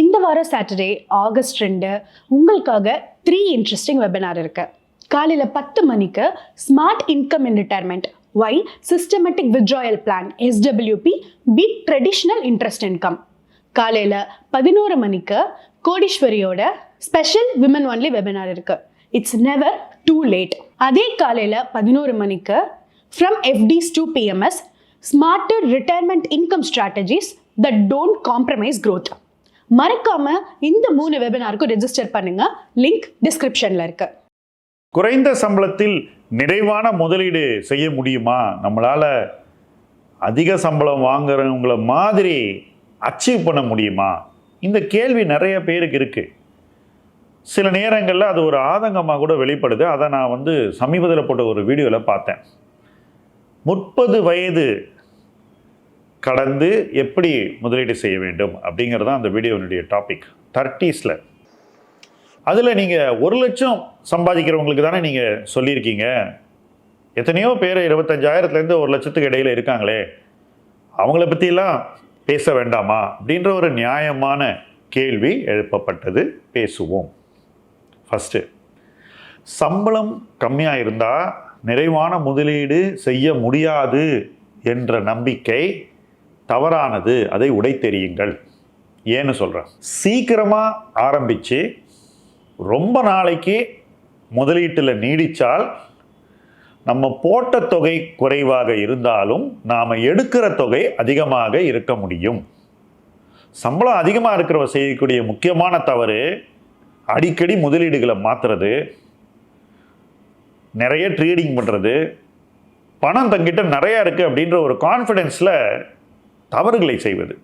இந்த வாரம் Saturday August ரெண்டு உங்களுக்காக த்ரீ இன்ட்ரெஸ்டிங் வெபினார் இருக்கு. காலையில் பத்து மணிக்கு smart income in retirement why systematic withdrawal plan SWP P traditional interest income காலையில் பதினோரு மணிக்கு கோடீஸ்வரியோட ஸ்பெஷல் விமன் ஒன்லி வெபினார் இருக்கு. இட்ஸ் நெவர் டூ லேட் அதே காலையில் பதினோரு மணிக்கு from FDs to PMS smarter retirement income strategies that don't compromise growth மறக்காம இந்த மூணு வெபினாருக்கும் ரெஜிஸ்டர் பண்ணுங்க. லிங்க் டிஸ்கிரிப்ஷன்ல இருக்கு. குறைந்த சம்பளத்தில் நிறைவான முதலீடு செய்ய முடியுமா? நம்மளால் அதிக சம்பளம் வாங்குறவங்கள மாதிரி அச்சீவ் பண்ண முடியுமா? இந்த கேள்வி நிறைய பேருக்கு இருக்குது சில நேரங்களில் அது ஒரு ஆதங்கமாக கூட வெளிப்படுது. அதை நான் வந்து சமீபத்தில் போட்ட ஒரு வீடியோவில் பார்த்தேன். முப்பது வயது கடந்து எப்படி முதலீடு செய்ய வேண்டும் அப்படிங்கிறது தான் அந்த வீடியோனுடைய டாபிக் தேர்ட்டிஸில் அதில் நீங்கள் ஒரு லட்சம் சம்பாதிக்கிறவங்களுக்கு தானே நீங்கள் சொல்லியிருக்கீங்க. எத்தனையோ பேர் இருபத்தஞ்சாயிரத்துலேருந்து ஒரு லட்சத்துக்கு இடையில் இருக்காங்களே. அவங்கள பற்றிலாம் பேச வேண்டாமா? அப்படின்ற ஒரு நியாயமான கேள்வி எழுப்பப்பட்டது. பேசுவோம். ஃபஸ்ட்டு சம்பளம் கம்மியாக இருந்தால் நிறைவான முதலீடு செய்ய முடியாது என்ற நம்பிக்கை தவறானது அதை உடைத்தெறியுங்கள். ஏன்னு சொல்கிறேன் சீக்கிரமாக ஆரம்பித்து ரொம்ப நாளைக்கு முதலீட்டில் நீடித்தால் நம்ம போட்ட தொகை குறைவாக இருந்தாலும் நாம் எடுக்கிற தொகை அதிகமாக இருக்க முடியும். சம்பளம் அதிகமாக இருக்கிறவ செய்யக்கூடிய முக்கியமான தவறு அடிக்கடி முதலீடுகளை மாற்றுறது நிறைய ட்ரேடிங் பண்ணுறது பணம் தங்கிட்ட நிறையா இருக்குது அப்படின்ற ஒரு கான்ஃபிடென்ஸில் தவறுகளை செய்வது.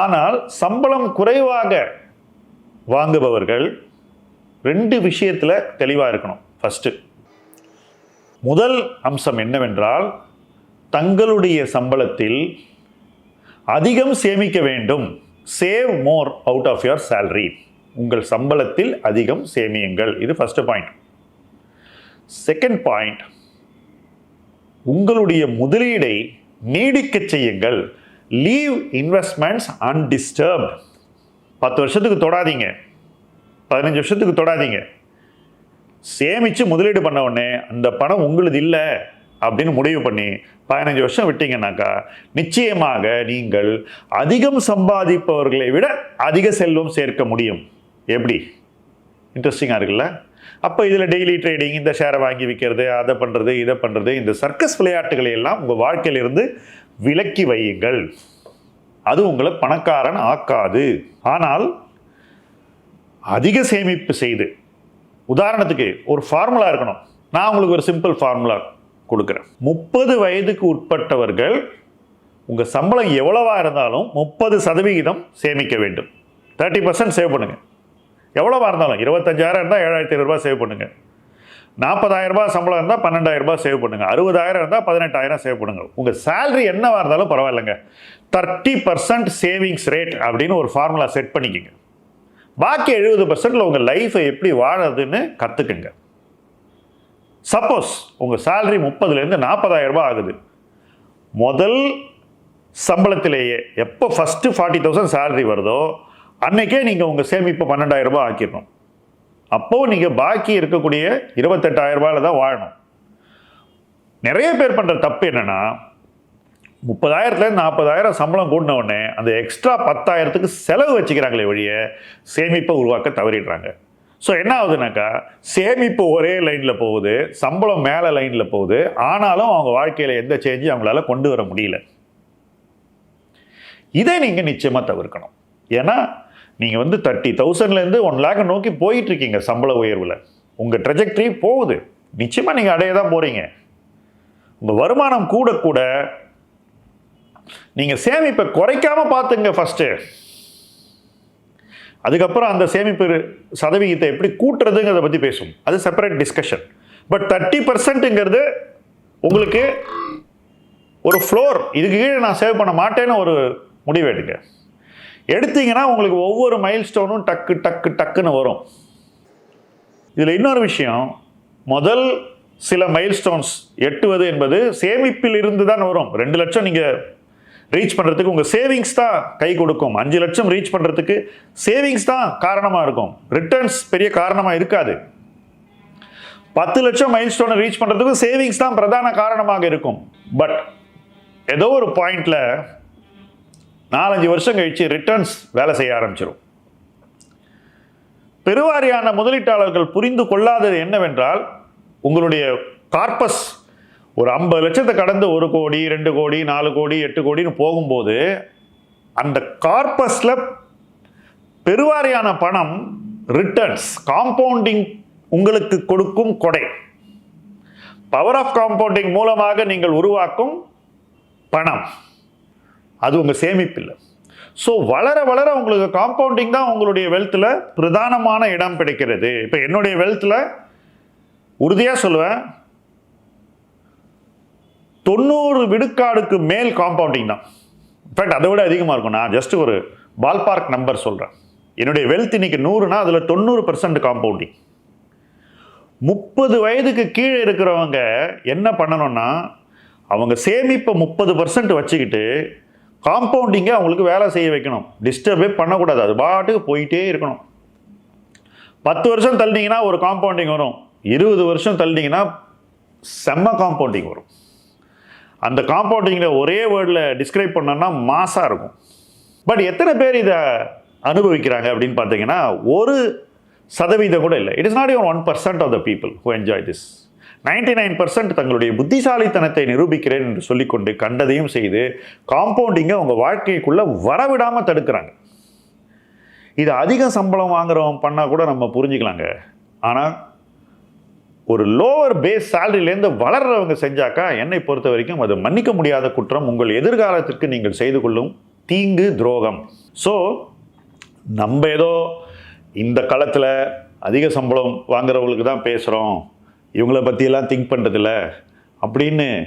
ஆனால் சம்பளம் குறைவாக வாங்குபவர்கள் ரெண்டு விஷயத்தில் தெளிவாக இருக்கணும். ஃபஸ்ட்டு முதல் அம்சம் என்னவென்றால் தங்களுடைய சம்பளத்தில் அதிகம் சேமிக்க வேண்டும். Save more out of your salary உங்கள் சம்பளத்தில் அதிகம் சேமியுங்கள். இது ஃபஸ்ட்டு பாயிண்ட் செகண்ட் பாயிண்ட் உங்களுடைய முதலீடை நீடிக்கச் செய்யுங்கள். லீவ் இன்வெஸ்ட்மெண்ட்ஸ் அன்டிஸ்டர்ப் பத்து வருஷத்துக்கு தொடாதீங்க. பதினஞ்சு வருஷத்துக்கு தொடாதீங்க. சேமித்து முதலீடு பண்ண உடனே அந்த பணம் உங்களுது இல்லை அப்படின்னு முடிவு பண்ணி பதினஞ்சு வருஷம் விட்டீங்கன்னாக்கா நிச்சயமாக நீங்கள் அதிகம் சம்பாதிப்பவர்களை விட அதிக செல்வம் சேர்க்க முடியும். எப்படி? இன்ட்ரெஸ்டிங்காக இருக்குல்ல? அப்போ இதில் டெய்லி ட்ரேடிங் இந்த ஷேரை வாங்கி விற்கிறது அதை பண்ணுறது இதை பண்ணுறது இந்த சர்க்கஸ் விளையாட்டுகளை எல்லாம் உங்கள் வாழ்க்கையிலிருந்து விலக்கி வையுங்கள். அது உங்களை பணக்காரன் ஆக்காது. ஆனால் அதிக சேமிப்பு செய்து உதாரணத்துக்கு ஒரு ஃபார்முலா இருக்கணும். நான் உங்களுக்கு ஒரு சிம்பிள் ஃபார்முலா கொடுக்குறேன். முப்பது வயதுக்கு உட்பட்டவர்கள் உங்கள் சம்பளம் எவ்வளவா இருந்தாலும் முப்பது சதவிகிதம் சேமிக்க வேண்டும். தேர்ட்டி பர்சன்ட் சேவ் பண்ணுங்கள் எவ்வளோவா இருந்தாலும் இருபத்தஞ்சாயிரம் இருந்தால் ஏழாயிரத்தி ஐநூறுரூபா சேவ் பண்ணுங்கள் நாற்பதாயிரரூபா சம்பளம் இருந்தால் பன்னெண்டாயிரரூபா சேவ் பண்ணுங்கள் அறுபதாயிரம் இருந்தால் பதினெட்டாயிரம் சேவ் பண்ணுங்கள் உங்கள் சேலரி என்னவாக இருந்தாலும் பரவாயில்லைங்க. தேர்ட்டி பர்சன்ட் சேவிங்ஸ் ரேட் அப்படின்னு ஒரு ஃபார்முலா செட் பண்ணிக்கோங்க. பாக்கி எழுபது பர்சன்டில் உங்கள் லைஃப்பை எப்படி வாழறதுன்னு கற்றுக்குங்க சப்போஸ் உங்கள் சேலரி முப்பதுலேருந்து நாற்பதாயிரரூபா ஆகுது. முதல் சம்பளத்திலேயே எப்போ ஃபஸ்ட்டு ஃபார்ட்டி தௌசண்ட் சேலரி வருதோ அன்னைக்கே நீங்கள் உங்கள் சேமிப்பு பன்னெண்டாயிரம் ரூபாய் ஆக்கிடணும். அப்போது நீங்கள் பாக்கி இருக்கக்கூடிய இருபத்தெட்டாயிரம் ரூபாயில் தான் வாழணும். நிறைய பேர் பண்ணுற தப்பு என்னென்னா முப்பதாயிரத்துலேருந்து நாற்பதாயிரம் சம்பளம் கூடின உடனே அந்த எக்ஸ்ட்ரா பத்தாயிரத்துக்கு செலவு வச்சுக்கிறாங்களே வழிய சேமிப்பை உருவாக்க தவறிடுறாங்க. ஸோ என்ன ஆகுதுனாக்கா சேமிப்பு ஒரே லைனில் போகுது சம்பளம் மேலே லைனில் போகுது ஆனாலும் அவங்க வாழ்க்கையில் எந்த சேஞ்சும் அவங்களால கொண்டு வர முடியல. இதை நீங்கள் நிச்சயமாக தவிர்க்கணும். ஏன்னா நீங்கள் வந்து தேர்ட்டி தௌசண்ட்லேருந்து ஒன் லேக்கை நோக்கி போயிட்டுருக்கீங்க சம்பள உயர்வில். உங்கள் ட்ரெஜெக்ட்ரி போகுது. நிச்சயமாக நீங்கள் அடைய தான் போகிறீங்க உங்கள் வருமானம் கூட கூட நீங்கள் சேமிப்பை குறைக்காமல் பார்த்துங்க ஃபஸ்ட்டு அதுக்கப்புறம் அந்த சேமிப்பு சதவிகிதத்தை எப்படி கூட்டுறதுங்கிறத பற்றி பேசும் அது செப்பரேட் டிஸ்கஷன் பட் தேர்ட்டி பர்சன்ட்டுங்கிறது உங்களுக்கு ஒரு ஃப்ளோர் இதுக்கு கீழே நான் சேவ் பண்ண மாட்டேன்னு ஒரு முடிவு எடுங்க. எடுத்தீங்கன்னா உங்களுக்கு ஒவ்வொரு மைல் ஸ்டோனும் டக்கு டக்கு டக்குன்னு வரும். இதில் இன்னொரு விஷயம் முதல் சில மைல் ஸ்டோன்ஸ் எட்டுவது என்பது சேமிப்பில் இருந்து தான் வரும். ரெண்டு லட்சம் நீங்கள் ரீச் பண்ணுறதுக்கு உங்கள் சேவிங்ஸ் தான் கை கொடுக்கும். அஞ்சு லட்சம் ரீச் பண்ணுறதுக்கு சேவிங்ஸ் தான் காரணமாக இருக்கும். ரிட்டர்ன்ஸ் பெரிய காரணமாக இருக்காது. பத்து லட்சம் மைல் ஸ்டோனை ரீச் பண்ணுறதுக்கு சேவிங்ஸ் தான் பிரதான காரணமாக இருக்கும். பட் ஏதோ ஒரு பாயிண்டில் நாலஞ்சு வருஷம் கழிச்சு ரிட்டர்ன்ஸ் வேலை செய்ய ஆரம்பிச்சிடும் பெருவாரியான முதலீட்டாளர்கள் புரிந்து கொள்ளாதது என்னவென்றால் உங்களுடைய கார்பஸ் ஒரு ஐம்பது லட்சத்தை கடந்து ஒரு கோடி ரெண்டு கோடி நாலு கோடி எட்டு கோடின்னு போகும்போது அந்த கார்பஸில் பெருவாரியான பணம் ரிட்டர்ன்ஸ் காம்பவுண்டிங் உங்களுக்கு கொடுக்கும் கொடை. பவர் ஆஃப் காம்பவுண்டிங் மூலமாக நீங்கள் உருவாக்கும் பணம். அது உங்கள் சேமிப்பில்லை. ஸோ வளர வளர உங்களுக்கு காம்பவுண்டிங் தான் உங்களுடைய வெல்த்தில் பிரதானமான இடம் பிடிக்கிறது இப்போ என்னுடைய வெல்த்தில் உறுதியாக சொல்லுவேன். தொண்ணூறு விடுக்காடுக்கு மேல் காம்பவுண்டிங் தான். இன்ஃபேக்ட் அதை விட அதிகமாக இருக்கும். நான் ஜஸ்ட் ஒரு பால் பார்க் நம்பர் சொல்கிறேன் என்னுடைய வெல்த் இன்னைக்கு நூறுனா அதில் தொண்ணூறு பர்சன்ட் காம்பவுண்டிங் முப்பது வயதுக்கு கீழே இருக்கிறவங்க என்ன பண்ணணும்னா அவங்க சேமிப்பை முப்பது பர்சன்ட் வச்சுக்கிட்டு காம்பவுண்டிங்கை அவங்களுக்கு வேலை செய்ய வைக்கணும். டிஸ்டர்பே பண்ணக்கூடாது. அது பாட்டுக்கு போயிட்டே இருக்கணும். பத்து வருஷம் தள்ளினீங்கன்னா ஒரு காம்பவுண்டிங் வரும். இருபது வருஷம் தள்ளினீங்கன்னா செம்ம காம்பவுண்டிங் வரும். அந்த காம்பவுண்டிங்கில் ஒரே வேர்டில் டிஸ்கிரைப் பண்ணோன்னா மாசாக இருக்கும். பட் எத்தனை பேர் இதை அனுபவிக்கிறாங்க அப்படின்னு பார்த்தீங்கன்னா ஒரு சதவீதம் கூட இல்லை. It is not even one percent of the people who enjoy this ninety nine percent தங்களுடைய புத்திசாலித்தனத்தை நிரூபிக்கிறேன் என்று சொல்லிக்கொண்டு கண்டதையும் செய்து காம்பவுண்டிங்கை அவங்க வாழ்க்கைக்குள்ளே வரவிடாமல் தடுக்கிறாங்க. இது அதிக சம்பளம் வாங்குறவன் பண்ணால் கூட நம்ம புரிஞ்சுக்கலாங்க. ஆனால் ஒரு லோவர் பேஸ் சேலரியிலேருந்து வளர்றவங்க செஞ்சாக்கா என்னை பொறுத்த வரைக்கும் அது மன்னிக்க முடியாத குற்றம். உங்கள் எதிர்காலத்திற்கு நீங்கள் செய்து கொள்ளும் தீங்கு துரோகம். ஸோ நம்ம ஏதோ இந்த காலத்தில் அதிக சம்பளம் வாங்குறவங்களுக்கு தான் பேசுகிறோம் இவங்கள பற்றியெல்லாம் திங்க் பண்ணுறதில்ல அப்படின்னு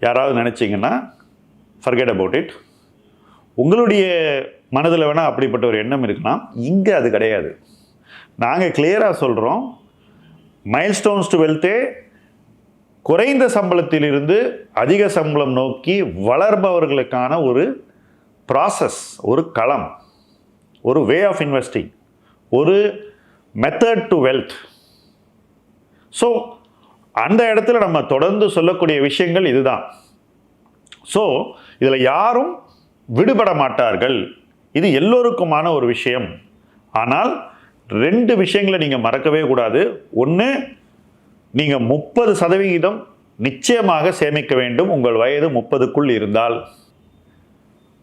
யாராவது நினச்சிங்கன்னா ஃபர்கெட் அபவுட் இட் உங்களுடைய மனதில் வேணால் அப்படிப்பட்ட ஒரு எண்ணம் இருக்கலாம் இங்கே அது கிடையாது. நாங்கள் கிளியராக சொல்கிறோம் மைல்ஸ்டோன்ஸ் டு வெல்த்தே குறைந்த சம்பளத்திலிருந்து அதிக சம்பளம் நோக்கி வளர்பவர்களுக்கான ஒரு ப்ராசஸ் ஒரு களம் ஒரு வே ஆஃப் இன்வெஸ்டிங் ஒரு மெத்தட் டு வெல்த் ஸோ அந்த இடத்துல நம்ம தொடர்ந்து சொல்லக்கூடிய விஷயங்கள் இதுதான். ஸோ இதில் யாரும் விடுபட மாட்டார்கள். இது எல்லோருக்குமான ஒரு விஷயம். ஆனால் ரெண்டு விஷயங்களை நீங்கள் மறக்கவே கூடாது. ஒன்று நீங்கள் முப்பது சதவிகிதம் நிச்சயமாக சேமிக்க வேண்டும். உங்கள் வயது முப்பதுக்குள் இருந்தால்.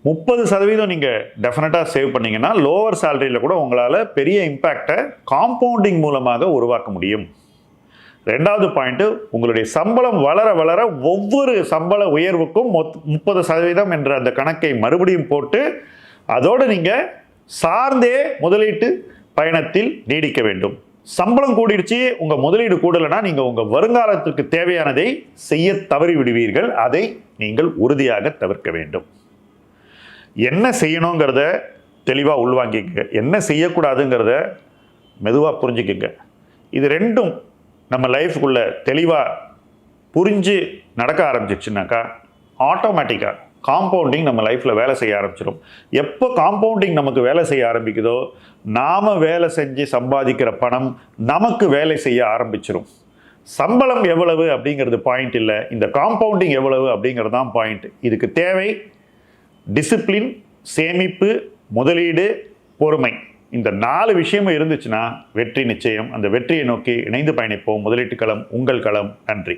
முப்பது சதவீதம் நீங்கள் டெஃபினட்டாக சேவ் பண்ணிங்கன்னா லோவர் சேலரியில் கூட உங்களால் பெரிய இம்பேக்டை காம்பவுண்டிங் மூலமாக உருவாக்க முடியும். ரெண்டாவது பாயிண்ட்டு உங்களுடைய சம்பளம் வளர வளர ஒவ்வொரு சம்பள உயர்வுக்கும் மொத் முப்பது சதவீதம் என்ற அந்த கணக்கை மறுபடியும் போட்டு அதோடு நீங்கள் சார்ந்தே முதலீட்டு பயணத்தில் நீடிக்க வேண்டும். சம்பளம் கூடிடுச்சு உங்கள் முதலீடு கூடலைன்னா நீங்கள் உங்கள் வருங்காலத்திற்கு தேவையானதை செய்ய தவறி விடுவீர்கள் அதை நீங்கள் உறுதியாக தவிர்க்க வேண்டும். என்ன செய்யணுங்கிறத தெளிவாக உள்வாங்கிக்கங்க. என்ன செய்யக்கூடாதுங்கிறத மெதுவாக புரிஞ்சுக்குங்க. இது ரெண்டும் நம்ம லைஃப்குள்ளே தெளிவாக புரிஞ்சு நடக்க ஆரம்பிச்சிச்சுனாக்கா ஆட்டோமேட்டிக்காக காம்பவுண்டிங் நம்ம லைஃப்பில் வேலை செய்ய ஆரம்பிச்சிடும் எப்போ காம்பவுண்டிங் நமக்கு வேலை செய்ய ஆரம்பிக்குதோ நாம் வேலை செஞ்சு சம்பாதிக்கிற பணம் நமக்கு வேலை செய்ய ஆரம்பிச்சிடும் சம்பளம் எவ்வளவு அப்படிங்கிறது பாயிண்ட் இல்லை. இந்த காம்பவுண்டிங் எவ்வளவு அப்படிங்கிறது தான் பாயிண்ட் இதுக்கு தேவை டிசிப்ளின் சேமிப்பு முதலீடு பொறுமை. இந்த நாலு விஷயமும் இருந்துச்சுன்னா வெற்றி நிச்சயம். அந்த வெற்றியை நோக்கி இணைந்து பயணிப்போம். முதலீட்டு களம் உங்கள் களம். நன்றி.